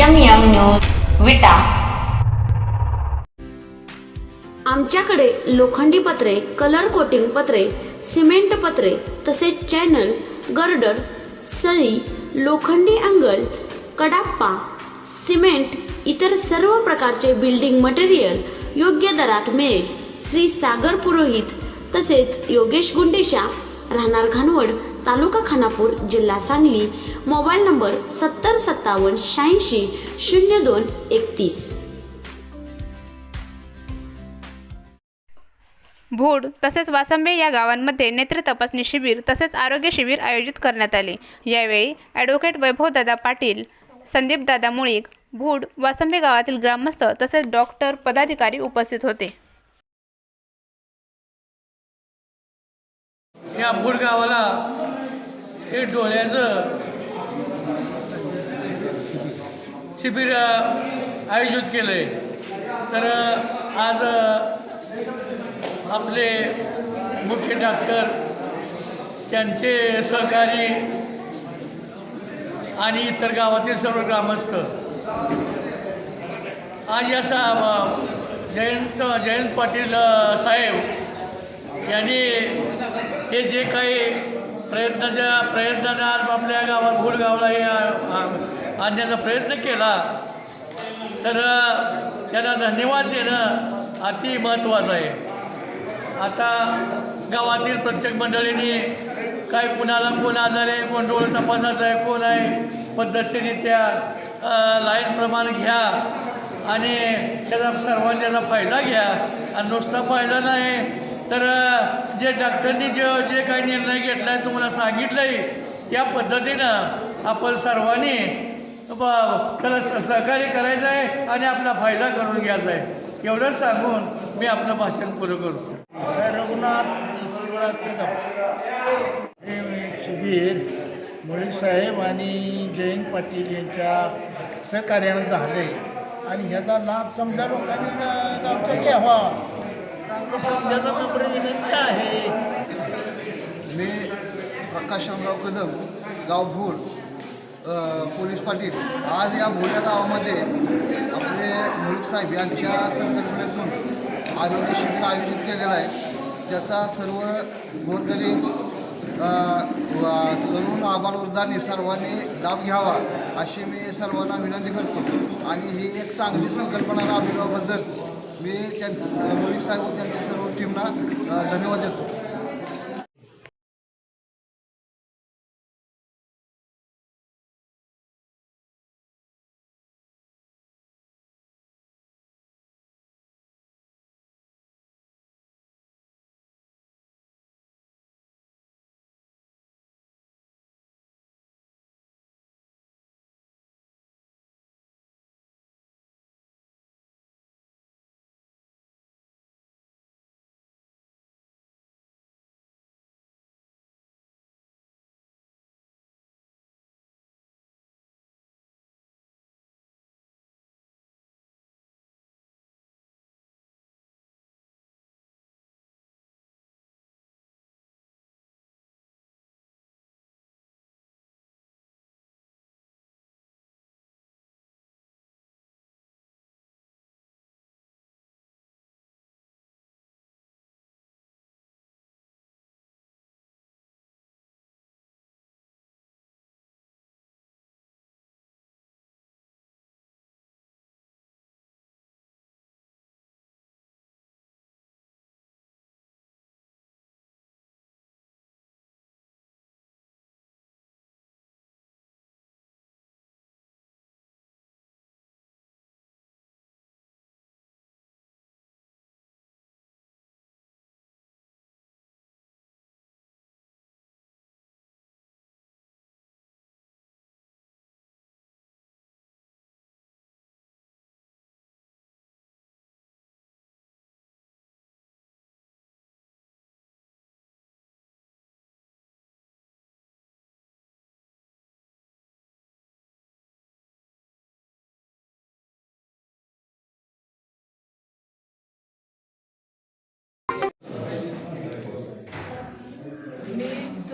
M M news विटा. आमच्याकडे लोखंडी पत्रे कलर कोटिंग पत्रे सिमेंट पत्रे तसेच चॅनल गर्डर सळी लोखंडी अंगल कडाप्पा सिमेंट इतर सर्व प्रकारचे बिल्डिंग मटेरियल योग्य दरात मिळेल. श्री सागर पुरोहित तसेच योगेश गुंडेशा राहणार खानवड तालुका खानापूर जिल्हा सांगली. मोबाईल नंबर सत्तर सत्तावन्न शहाऐंशी शून्य दोन एकतीस. भूड तसेच वासंबे या गावांमध्ये नेत्र तपासणी शिबिर तसेच आरोग्य शिबिर आयोजित करण्यात आले. यावेळी ॲडव्होकेट वैभवदादा पाटील संदीपदादा मुळीक भूड वासंबे गावातील ग्रामस्थ तसेच डॉक्टर पदाधिकारी उपस्थित होते. या भूड गावाला हे डोळ्याचं शिबिर आयोजित केलं आहे तर आज आपले मुख्य डॉक्टर त्यांचे सहकारी आणि इतर गावातील सर्व ग्रामस्थ. आज या सा जयंत जयंत पाटील साहेब यांनी हे जे काही प्रयत्नाच्या प्रयत्नाने आज आपल्या गावात गुडगावला हे आणण्याचा प्रयत्न केला. तर त्यांना धन्यवाद देणं अति महत्त्वाचं आहे. आता गावातील प्रत्येक मंडळींनी काय कुणाला कोण आजार आहे कोण डोळ तपासायचं आहे कोण आहे पद्धतशीरित्या लाईन लाईनप्रमाणे घ्या आणि त्याचा सर्वांनी त्याचा फायदा घ्या. आणि नुसता फायदा नाही तर जे डॉक्टरनी जे जे काही निर्णय घेतला आहे तुम्हाला सांगितलं आहे त्या पद्धतीनं आपण सर्वांनी त्याला स- सहकार्य करायचं आहे आणि आपला फायदा करून घ्यायचा आहे एवढंच सांगून मी आपलं भाषण पुरं करतो. रघुनाथ शिवराज कदम साहेब आणि जयंत पाटील यांच्या सहकार्यानं झाले आणि ह्याचा लाभ समजा लोकांनी घ्यावा नम्र विनंती आहे. मी प्रकाश शामराव कदम गाव भूड पोलीस पाटील. आज या भूड गावामध्ये आपले मुळीक साहेब यांच्या संकल्पनेतून आरोग्य शिबिर आयोजित केलेलं आहे. त्याचा सर्व गोरगरीब तरुण आबालवृद्धांनी सर्वांनी लाभ घ्यावा अशी मी सर्वांना विनंती करतो. आणि ही एक चांगली संकल्पना राबविल्याबद्दल मी त्या मुळीक साहेब त्यांच्या सर्व टीमना धन्यवाद देतो.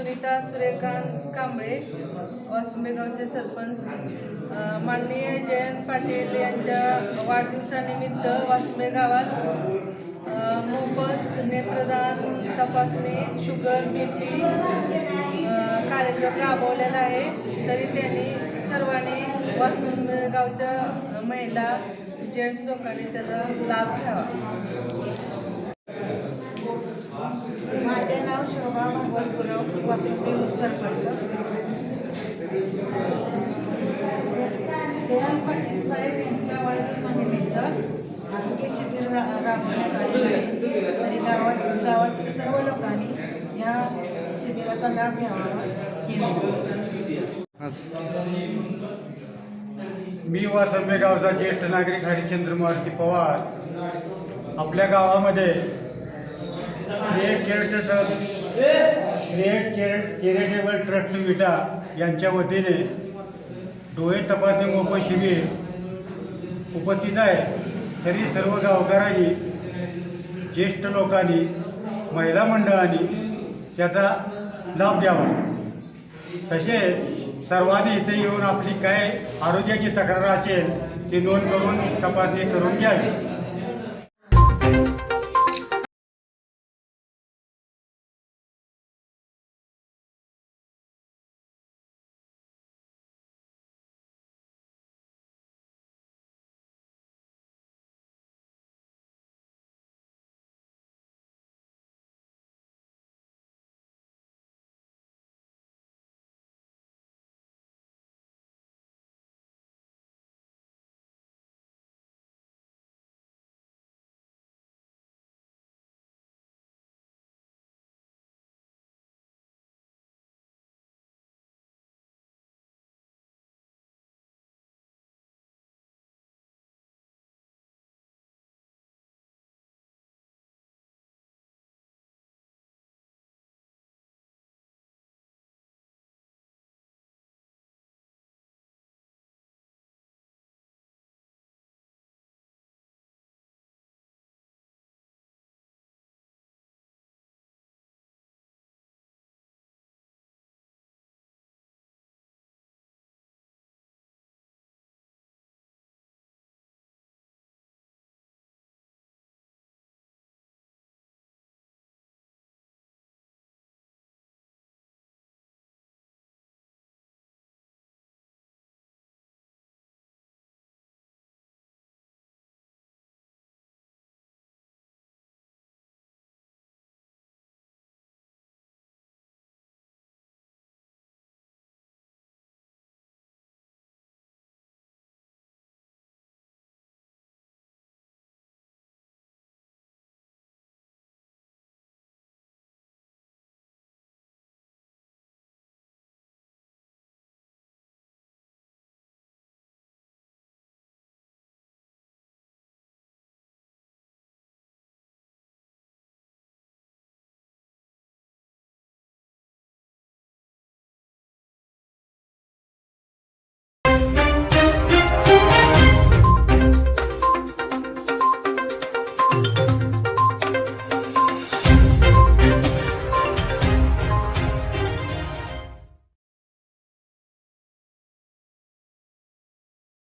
सुनीता सूर्यकांत कांबळे वासुंबेगावचे सरपंच माननीय जयंत पाटील यांच्या वाढदिवसानिमित्त वासुंबे गावात मोफत नेत्रदान तपासणी शुगर बी पी कार्यक्रम राबवलेला आहे. तरी त्यांनी सर्वांनी वासुंबे गावच्या महिला जेंट्स लोकांनी त्याचा लाभ घ्यावा. शोभा भगवान गुरव वासुदेव सरपंच. जयंत पाटील साहेब यांच्या वाढदिवसानिमित्त आरोग्य शिबिर रा राबवण्यात आलेलं आहे. तरी गावात गावातील सर्व लोकांनी या शिबिराचा लाभ घ्यावा. मी वासंबे गावचा ज्येष्ठ नागरिक हरिश्चंद्र मारुती पवार. आपल्या गावामध्ये चॅरिटेबल ट्रस्ट विटा यांच्या वतीने डोळे तपासणी मोफत शिबिर उपस्थित आहे. तरी सर्व गावकऱ्यांनी ज्येष्ठ लोकांनी महिला मंडळांनी त्याचा लाभ घ्यावा. तसेच सर्वांनी इथे येऊन आपली काय आरोग्याची तक्रार असेल ती नोंद करून तपासणी करून घ्यावी.